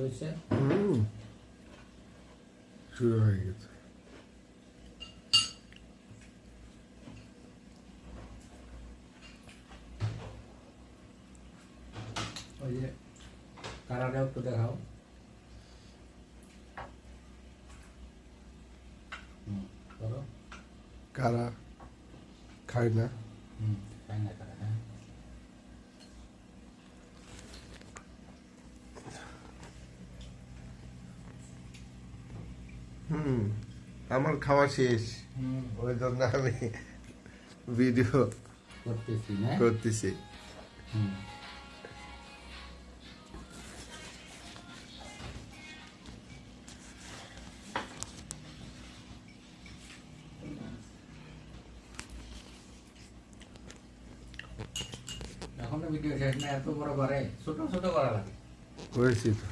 হয়েছে? শুরু হয়ে গেছে। ওই যে কারাটা একটু দেখাও। কারা? খায় না। হুম তাই না কারা হ্যাঁ হুম আমার খাওয়া শেষ। ওই জন্য আমি ভিডিও করতেছি না? করতেছি। এখন ভিডিও শেষ না এত বড় করে ছোট ছোট করা লাগে। করেছি তো।